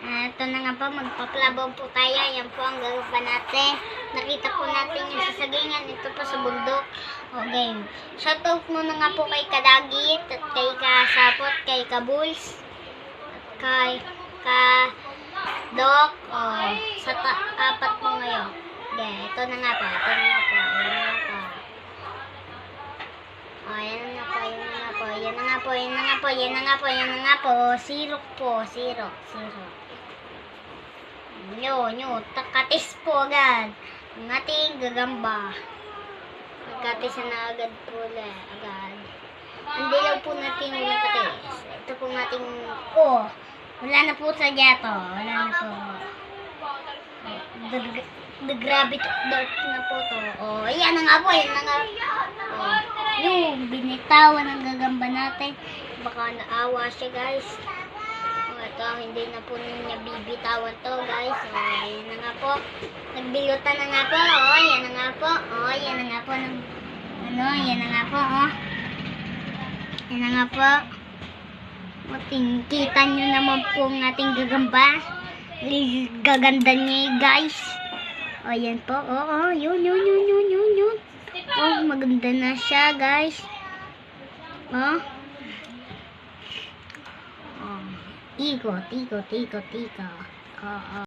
Ah, ito na nga po, magpaplabaw po tayo. Yan po ang gagawin natin. Nakita po natin yung sasagingan. Ito po sa bundok. Okay. Shoutout muna nga po kay Kadagit, at kay Kasapot, kay Kabuls, at kay Ka Doc. Oh, sa apat po ngayon. Okay, ito na nga po. Ito na nga po. Ito na nga po. Oh, yan na nga po, yan na nga po, yan na nga po, yan na nga po, yan na nga po, yan na nga po, sirok po, sirok, sirok. Nyo, nyo, takatis po agad. Ang gagamba. Nagkatis na agad po na, agad. Ang dilaw po natin yung nakatis. Ito po nating, oh, wala na po sa dyato, wala na po. The, the gravity dark na po to. Oh, ayan na nga po, ayan na nga. Oh, yung binitawan ng gagamba natin. Baka naawa siya, guys. Oh, ito, hindi na po niya bibitawan to, guys. Oh, ayan na nga po. Nagbilutan na nga po. Oh, ayan na nga po. Oh, ayan na nga po. Ano, ayan na nga po, oh. Ayan na nga po. Ating, kita nyo naman po ang ating gagamba. Gaganda niya, eh, guys. O, yan po. Oo, oh, yun, yun, yun. Oh, maganda na siya, guys. Oh. Oh. Ikot, ikot, ikot, ikot. Oo.